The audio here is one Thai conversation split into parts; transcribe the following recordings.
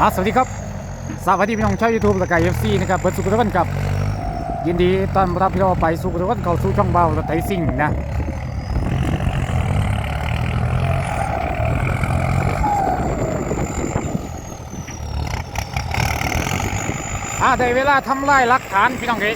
อะสวัสดีครับ สวัสดีพี่น้องชาวยูทูบและก็เอฟซีนะครับเปิดสุขทุกคนครับยินดีต้อนรับพี่น้องไปสู่ทุกคนเข้าสู่ช่องเบาสไตซิ่งนะอ่าได้เวลาทำลายหลักฐานพี่น้องเอ๋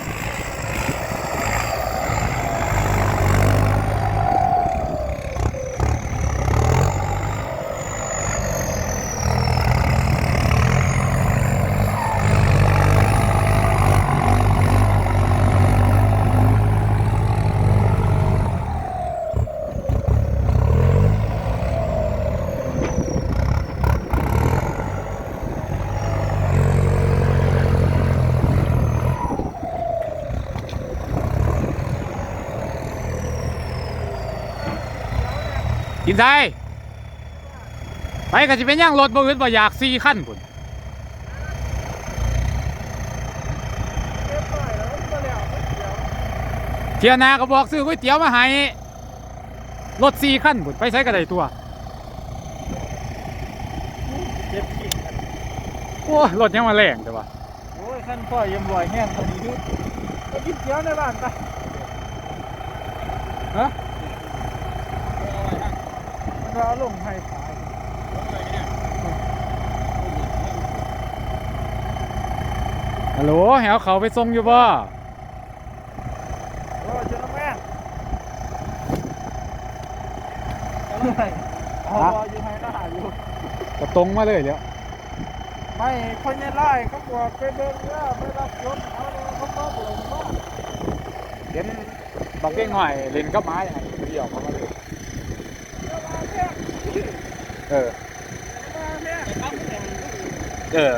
กินไทยไปก็จะเป็นย่างรถบ่อื่นบ่อยากสี่ขั้นพุ่นเทียนาก็บอกซื้อก๋วยเตี๋ยวมาให้รถสี่ขั้นพุ่นไปใช้ก็ได้ตัวเจ็บขี้กันโอ้ยรถยังมาแรงแต่ว่าโอ้ยขั้นพ่อยังบ่อยแห้งคนนี้ดูไปกินเกี๊ยวในบ้านไปฮะ มันก็เอาลงให้ขายฮัลโหลแหวเขาไปส่งอยู่บ่โอ้ยเจ้าแม่อะไรอ๋ออยู่ให้หน้าอยู่ก็ตรงมาเลยแล้วไม่คนในไร่เขาบอกไปเบิ่งแล้วไปรับรถเอาเลยเขาบอกเลยว่าเห็นบักเก้งหน่อยเล่นกับไม้ให้เดียวเขามาเลย เอามาแม่เออ เออ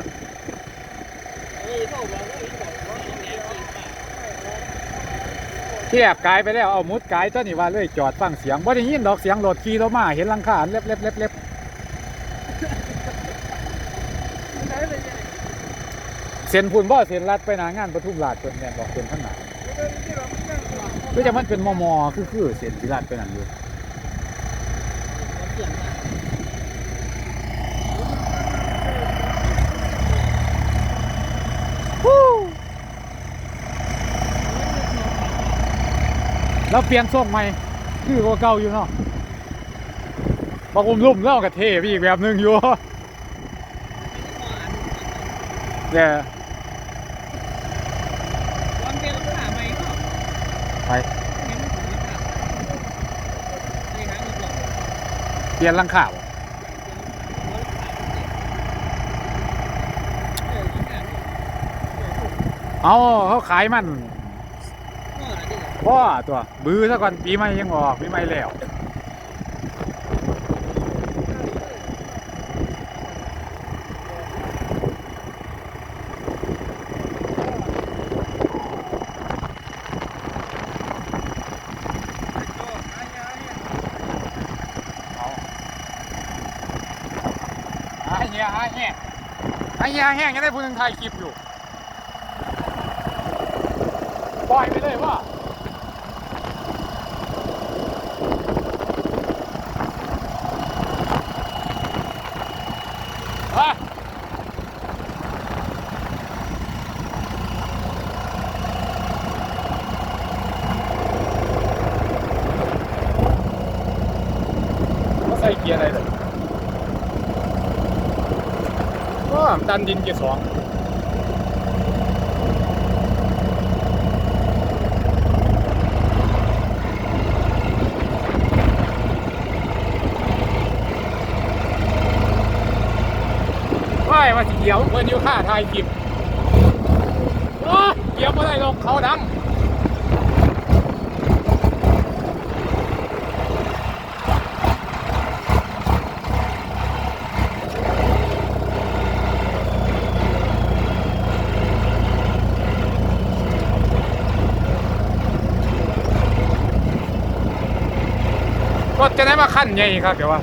ที่แอบกายไปแล้วเอามุดกายตัวนี้ว่าเลยจอดฟังเสียงบ่ได้ยินดอกเสียงรถขี่รถมาเห็นหลังคาเล็บเล็บเล็บเล็บเสียเส้นพุ่นบ่เส้นลัดไปหนางานปทุมราชเพิ่นแม่นบอกเส้นข้างหน้าเดินที่เราไม่นั่งหลังคือจะมันเป็นมอมอคือคือเส้นที่ลัดไปนั่นอยู่ ฮู้แล้วเปลี่ยนทรงใหม่คือกว่าเก่าอยู่เนาะบอกอุ้มลุ่มแล้วก็เท่ไปอีกแบบหนึงอยู่เนี่ย วันเปลี่ยนรถหาไหมครับ ไป เห็นผมรถหานี่ฮะรถหลอก เปลี่ยนหลังข่าวเออรถหาเขาขายมันก็อะไรดิพ่อตัว บื้อซะก่อนปีใหม่ยังออกปีใหม่แล้ว หาเหี้ยหาแห้งหาเหี้ยแห้งยังได้พูดถึงถ่ายคลิปอยู่ ปล่อยไปเลยว่า ฮะเขาใส่เกียร์อะไรเลยก็ ดันดินเกียร์สองว่ายมาสีเขียวเพื่อนยู่ค่าทายกิบเกี่ยวไม่ได้ลงเขาดัง จะได้มาขั้นใหญ่ครับเดี๋ยวว่า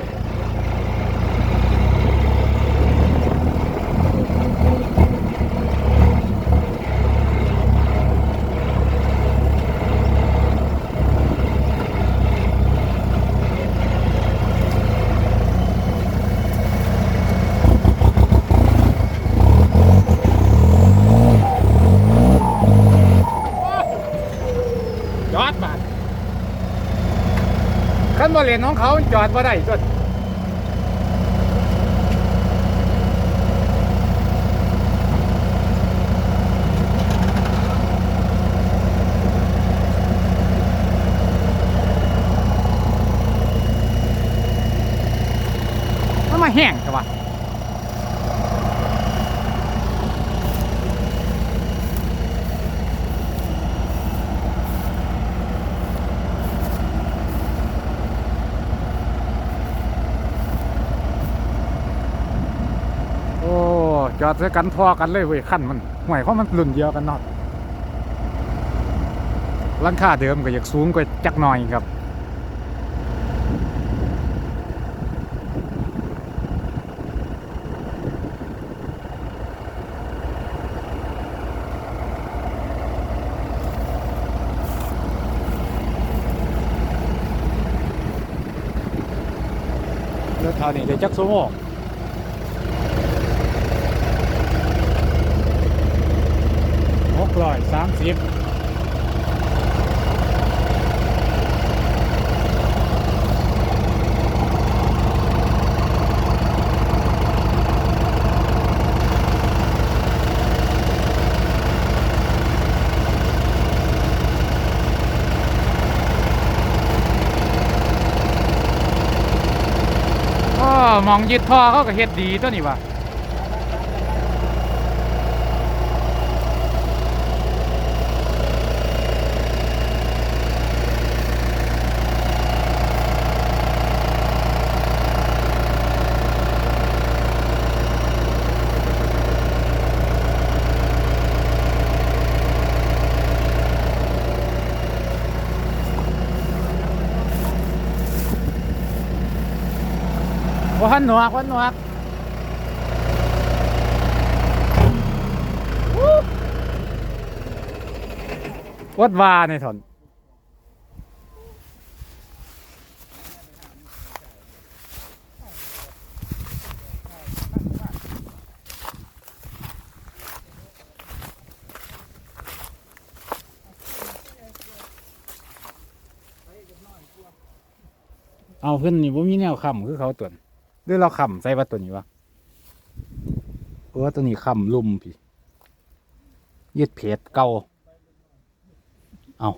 คันบ่เลนของเขาจอดบ่ได้จดมันมาแห้งจังวะโอ้ จอดใส่กันพอกันเลยเว้ยขั้นมันห่วยเขามันรุ่นเดียวกันนาะหลังคาเดิมก็อยากสูงกว่าจักหน่อยครับเลือกเท่านี้ได้จักสมองห กร้อยสามสิบมองยึดท่อเขาก็เฮ็ดดีตัวนี้ว่ะ วันหนวกวันหนวกวัดวาในถอนเอาขึ้นนี่บ่มีแนวคำคือเขาตวห รือเราขำใส่ว่าตัวนี้วะเพราะว่าตัวนี้ขำลุ่มพี่ยืดเพจเก่าเอา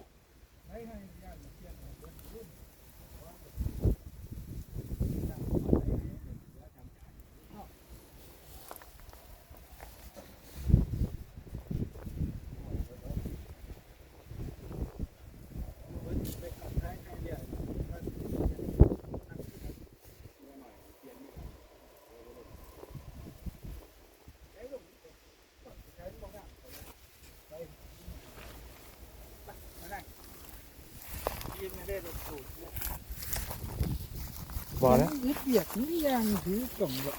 บอแล้วยึดเบียกนี่ยังถือกล่องละ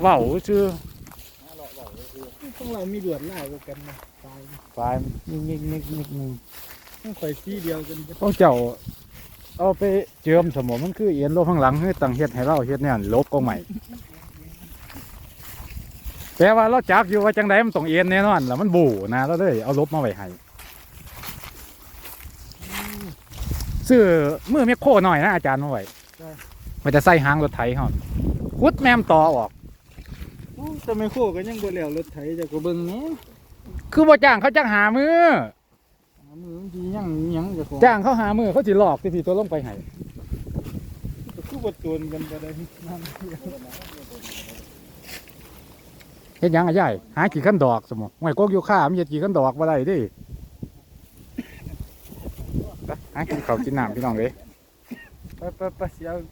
เว้าชื่อต้องเรามีดวดไล่กว่ากันนะตายไฟนิกนิกนิกนิกนิกต้องคอยที่เดียวกันพวกเจ้าเอาไปเจิมสมองมันคือเอียนลบข้างหลังคือตั้งเฮ็ดให้เราเฮ็ดเนี่ยลบก็ใหม่แต่ว่าเราจักอยู่ว่าจังไดมันต้องเอียนแน่นอนแล้วมันบู่นะเราเลยเอาลบมาไว้ให้ ซื้อมือแมคโครหน่อยนะอาจารย์มาไว้มันจะใส่หางรถไถเขาคุดแมมต่อออกจะไม่โคกันยังบ่แล้วรถไถจะก็เบิ่งนี้คือบ่จ้างเขาจ้างหามือมือบางทียังยังจะของจ้างเขาหามือเขาสิหลอกที่พี่ตัวลงไปให้คือบ่ตวนกันไปได้นั่นเฮ็ดหยังอะยายหากี่ขั้นดอกสมมุติห่วยกกอยู่ข้ามันเฮ็ดกี่ขั้นดอกบ่ได้เดิไปหา กินข้าวกินน้ำพี่น้องเลยไปไปไปเสีย